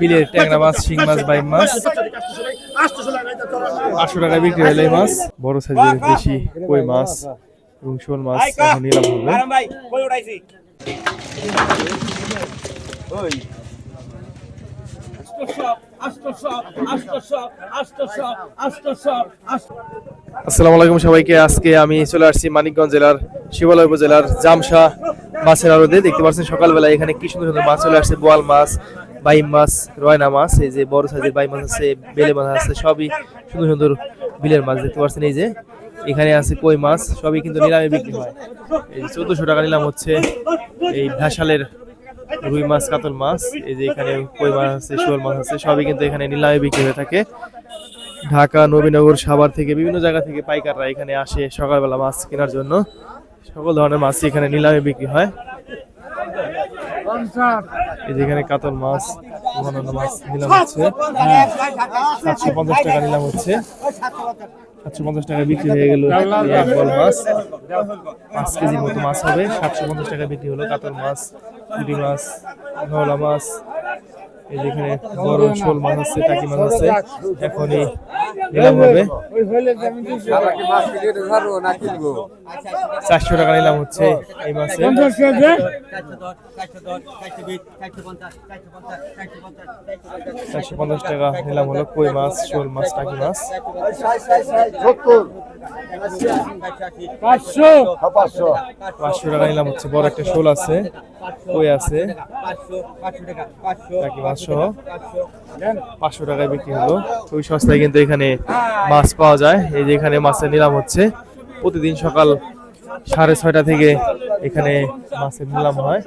টাকা ট্যাংরা মাছ শিং মাছ বাইম মাছ আটশো টাকায় বিক্রি হলো মাছ বড় সাইজের দেশি কই মাছ এবং শোল মাছ নিলাম হবে উঠাইছি আসসালামু আলাইকুম সবাইকে। আজকে আমি চলে আসছি মানিকগঞ্জ জেলার, শিবালয় উপজেলার জামশা মাছের আড়তে। দেখতে পাচ্ছেন সকালবেলা এখানে কি সুন্দর সুন্দর মাছ চলে আসছে, বোয়াল মাছ, বাইম মাছ, রয়না মাছ, এই যে বড় সাইজের বাইম মাছ আছে, বেলে মাছ আছে, সবই সুন্দর সুন্দর বিলের মাছ দেখতে পাচ্ছেন। এই যে এখানে আছে কই মাছ, সবই কিন্তু নিলামে বিক্রি হয়। এই চোদ্দশো টাকা নিলাম হচ্ছে এই ভ্যাসালের রুই মাছ, কাতল মাছ, এই যে এখানে কই মাছ আছে, শোল মাছ আছে, সবই কিন্তু এখানে নিলামে বিক্রি হয়ে থাকে। ঢাকা, নবীনগর, সাভার থেকে বিভিন্ন জায়গা থেকে পাইকাররা এখানে আসে সকালবেলা মাছ কেনার জন্য। সকল ধরনের মাছ এখানে নিলামে বিক্রি হয়। এই যে এখানে কাতল মাছ, অন্যান্য মাছ নিলাম হচ্ছে। সাতশো পঞ্চাশ টাকা নিলাম হচ্ছে। সাতশো পঞ্চাশ টাকা বিক্রি হয়ে গেল এক বল মাছ। পাঁচ কেজির মতো মাছ হবে, সাতশো পঞ্চাশ টাকা বিক্রি হলো কাতল মাছ। পুঁটি মাছ ঘওড়া মাছ এই যেখানে বড় শোল মাছ আছে টাকি মাছ আছে এখনই নিলাম হবে। চারশো টাকা নিলাম হচ্ছে এই মাসে। চারশো পঞ্চাশ টাকা নিলাম হলো কই মাছ শোল মাছ টাকি মাছ। পাঁচশো। টাকা নিলাম হচ্ছে বড় একটা শোল আছে কই আছে? টাকি মাছ সহ। পাঁচশো টাকায় বিক্রি হলো। খুবই সস্তায় কিন্তু এখানে মাছ পাওয়া যায়। এই যে এখানে মাছের নিলাম হচ্ছে প্রতিদিন সকাল সাড়ে ছয়টা থেকে এখানে মাছের নিলাম হয়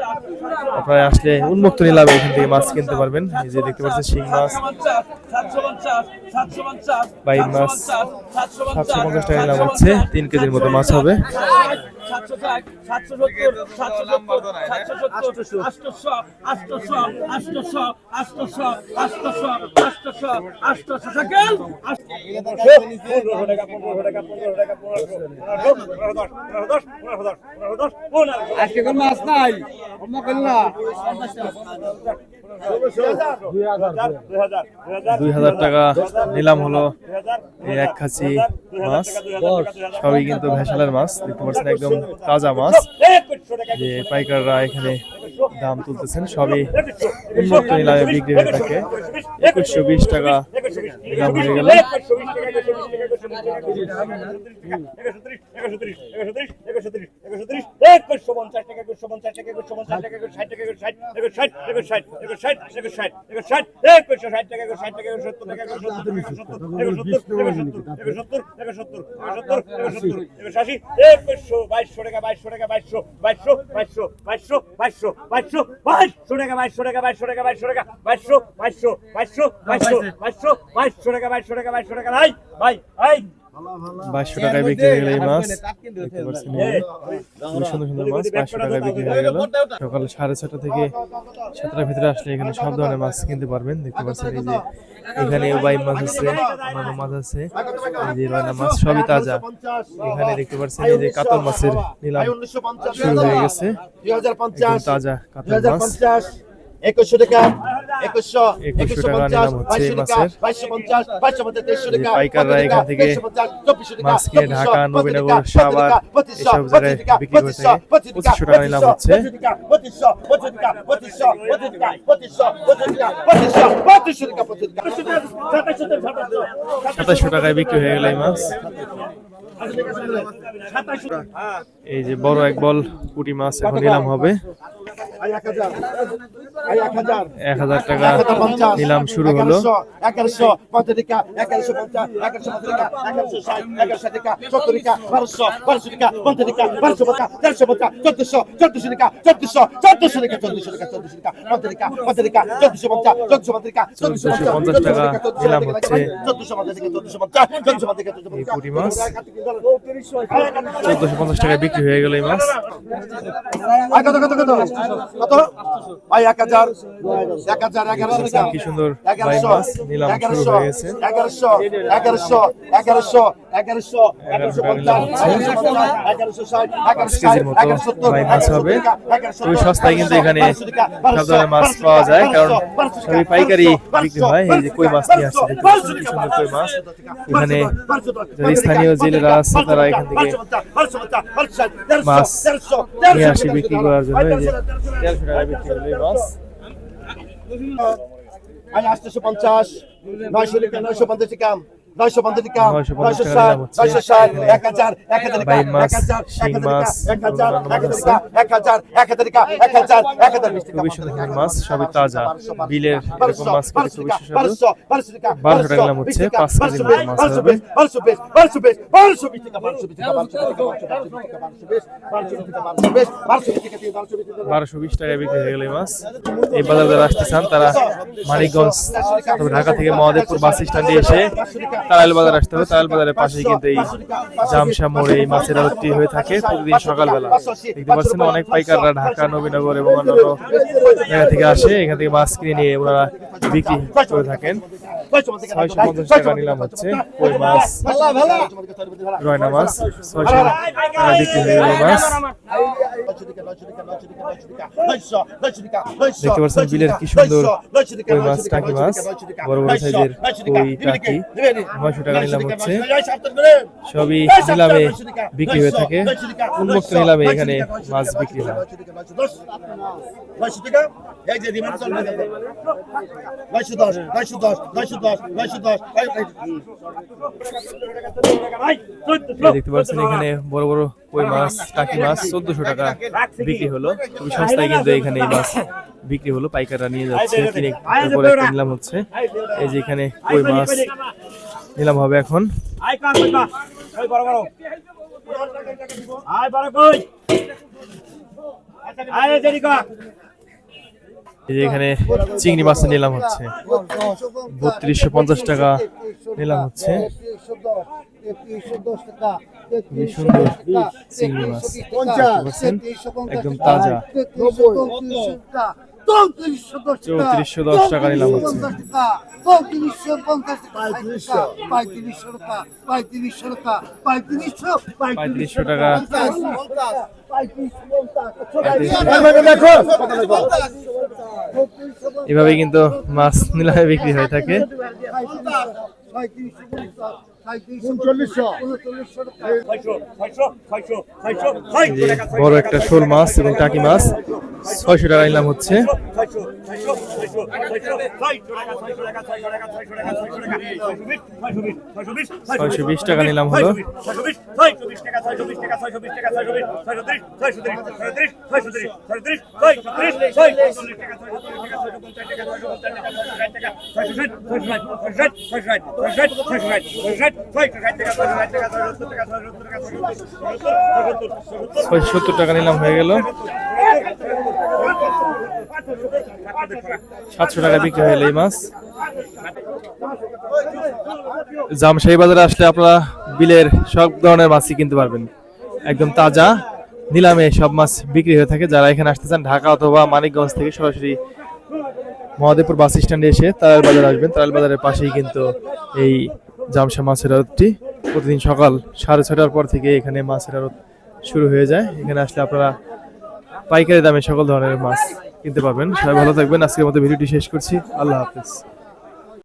আপনারা আসলে উন্মুক্ত নিলামে এখান থেকে মাছ কিনতে পারবেন এই যে দেখতে পাচ্ছেন শিং মাছ বাইম মাছ সাতশো পঞ্চাশ টাকা নিলাম হচ্ছে তিন কেজির মতো মাছ হবে আজকে কোন মাছ নাই অন্য দুই হাজার টাকা নিলাম হলো এই এক খাসি মাছ সবই কিন্তু ভেসালের মাছ দেখতে পাচ্ছেন একদম তাজা মাছ যে পাইকাররা এখানে দাম তুলতেছেন সবই উন্মুক্ত নিলামে বিক্রি হয়ে থাকে। একুশশো বিশ টাকা। দাম হয়ে গেল। বাইশশো টাকা বাইশশো টাকা বাইশশো বাইশশো বাইশশো বাইশশো বাইশশো বাইশশো বাইশশো টাকা বাইশশো টাকা বাইশশো টাকা বাইশশো টাকা বাইশশো বাইশশো বাইশশো বাইশশো বাইশশো বাইশশো টাকা বাইশশো টাকা বাইশশো টাকা ভাই বাইশশো টাকায় বিক্রি হয়ে গেল এই মাছ। দেখতে পাচ্ছেন এই খুবই সুন্দর সুন্দর মাছ বাইশশো টাকায় বিক্রি হয়ে গেল। সকাল সাড়ে ছটা থেকে সাতটার ভিতরে আসলে এখানে সব ধরনের মাছ কিনতে পারবেন। দেখতে পাচ্ছেন এই যে এখানে বাইম মাছ আছে অন্যান্য মাছ আছে। এই যে রয়না মাছ সবই তাজা। এখানে দেখতে পাচ্ছেন এই যে কাতল মাছের নিলাম। শুরু হয়ে গেছে। তাজা কাতল মাছ। একুশশো টাকা। একুশশো একুশশো টাকা নিলাম হচ্ছে এই মাছের বাইশশো পঞ্চাশ বাইশশো পঞ্চাশ তেইশশো যে টাকা পাইকাররা এখান থেকে চব্বিশশো টাকা মাছ কিনে ঢাকা, নবীনগর, সাভার এসব জায়গায় বিক্রি করে পঁচিশশো টাকা নিলাম হচ্ছে। পঁচিশশো পঁচিশ টাকা পঁচিশশো পঁচিশ টাকা পঁচিশশো পঁচিশ টাকা পঁচিশশো পঁচিশশো টাকা পঁচিশ টাকা সাতাশশো টাকায় বিক্রি হয়ে গেল এই মাছ এই যে বড় এক বল পুঁটি মাছ এখন নিলাম হবে এক হাজার এক হাজার এক হাজার টাকা নিলাম শুরু হলো এগারোশো পঞ্চাশ টাকা এগারোশো পঞ্চাশ এগারোশো পঞ্চাশ টাকা এগারোশো ষাট এগারোশো টাকা সত্তর টাকা বারোশো বারোশো টাকা পঞ্চাশ টাকা বারোশো পঞ্চাশ তেরোশো পঞ্চাশ চোদ্দশো চোদ্দশো টাকা চোদ্দশো চোদ্দশো টাকা চোদ্দশো টাকা চোদ্দশো টাকা পঞ্চাশ টাকা পঞ্চাশ টাকা চোদ্দশো পঞ্চাশ চোদ্দশো পঞ্চাশ টাকা চোদ্দশো 1450 টাকা নিলাম হচ্ছে। চোদ্দশো পঞ্চাশ টাকা চোদ্দশো পঞ্চাশ চোদ্দশো পঞ্চাশ টাকা এই পুঁটি মাছ চোদ্দশো পঞ্চাশ টাকায় বিক্রি হয়ে গেল এই মাছ কত কত কত কত ভাই এক হাজার এক হাজার এগারোশো কি সুন্দর এগারোশো মাছ নিলাম শুরু এগারোশো এগারোশো এগারোশো এগারোশো এগারোশো এগারোশো পঞ্চাশ এগারোশো ষাট এগারোশো ষাট কেজির মতো এগারোশো মাছ হবে খুবই সস্তায় কিন্তু এখানে সব ধরনের মাছ পাওয়া যায় কারণ সবই পাইকারি বিক্রি হয় এই যে কই মাছ নিয়ে আসছে কি সুন্দর কই মাছ এখানে স্থানীয় জেলেরা আছে তারা এখান থেকে মাছ নিয়ে আসে বিক্রি করার জন্য এই যে দেড়শো টাকা বিক্রি হলো এই মাছ আমি আটশো পঞ্চাশ নয়শো নয়শো পঞ্চাশ টাকা নয়শো পঞ্চাশ টাকা নয়শো ষাট নয়শো ষাট এক হাজার এক হাজার টাকা এক হাজার এক হাজার এক হাজার এক হাজার এক হাজার এক হাজার এক হাজার বিশ টাকা খুবই সুন্দর সুন্দর মাছ সবই তাজা বিলের এরকম মাছ খেতে খুবই সুস্বাদু বারোশো বারোশো টাকা দাম হচ্ছে, পাঁচ কেজির মাছ হবে। বিশ বারোশো বিশ বারোশো বিশ বারোশো বিশ টাকা বারোশো বিশ বারোশো বিশ বিক্রি হয়ে গেল এই মাছ এই বাজার যারা আসতে চান তারা মানিকগঞ্জ ঢাকা থেকে মহাদেবপুর বাস স্ট্যান্ডে এসে তারাইল বাজার আসতে হবে। তারাইল বাজারের পাশেই কিন্তু এই জামশা মোড়ে এই মাছের আড়তটি হয়ে থাকে। প্রতিদিন সকালবেলা দেখতে পাচ্ছেন অনেক পাইকাররা ঢাকা নবীনগর এবং অন্যান্য জায়গা থেকে আসে। এখান থেকে মাছ কিনে নিয়ে ওনারা বিক্রি করে থাকেন। ছয়শো পঞ্চাশ টাকা নিলাম হচ্ছে কই মাছ? রয়না মাছ ছয়শো টাকা বিক্রি হয়ে গেল মাছ। দেখতে পাচ্ছেন বিলের কি সুন্দর কই মাছ, টাকি মাছ, বড় বড় সাইজের কই, টাকি। নয়শো টাকা নিলাম হচ্ছে। সবই নিলামে বিক্রি হয়ে থাকে। উন্মুক্ত নিলামে এখানে মাছ বিক্রি হয়। দেখতে পাচ্ছেন এখানে বড় বড় কই মাছ টাকি মাছ চোদ্দশো টাকা বিক্রি হলো। খুবই সস্তায় কিন্তু এখানে এই মাছ বিক্রি হলো পাইকাররা নিয়ে যাচ্ছে কিনে নিলাম হচ্ছে। এই যে এখানে কই মাছ নিলাম হবে এখন। এখানে চিংড়ি মাছটা নিলাম হচ্ছে। বত্রিশশো পঞ্চাশ টাকা নিলাম হচ্ছে। সুন্দর চিংড়ি মাছ। একদম তাজা। চৌত্রিশশো দশ টাকা। নিলাম পঁয়ত্রিশশো পঞ্চাশ টাকা। পঁয়ত্রিশশো টাকা। পঁয়ত্রিশশো। টাকা। পঁয়ত্রিশশো পঁয়ত্রিশশো টাকা। এভাবে কিন্তু মাছ নিলামে বিক্রি হয়ে থাকে। বড় একটা শোল মাছ এবং টাকি মাছ। ছয়শো টাকা নিলাম হচ্ছে ছয়শো বিশ টাকা নিলাম হলো ছয়শো সত্তর টাকা নিলাম হয়ে গেল। সাতশো টাকা বিক্রি হয়ে এই মাছ। জামশাহী বাজারে আসলে আপনারা বিলের সব ধরনের মাছই কিনতে পারবেন। একদম তাজা, নিলামে সব মাছ বিক্রি হয়ে থাকে। যারা এখানে আসতে চান, ঢাকা অথবা মানিকগঞ্জ থেকে সরাসরি মহাদেবপুর বাস স্ট্যান্ডে এসে তারাল বাজার আসবেন। তারাল বাজারের পাশেই কিন্তু এই জামশা মাছের আরতটি প্রতিদিন সকাল সাড়ে ছটার পর থেকে এখানে মাছের আড়ত শুরু হয়ে যায়। এখানে আসলে আপনারা পাইকারি দামে সকল ধরনের মাছ কিনতে পারবেন। সবাই ভালো থাকবেন। আজকের মতো ভিডিওটি শেষ করছি। আল্লাহ হাফিজ।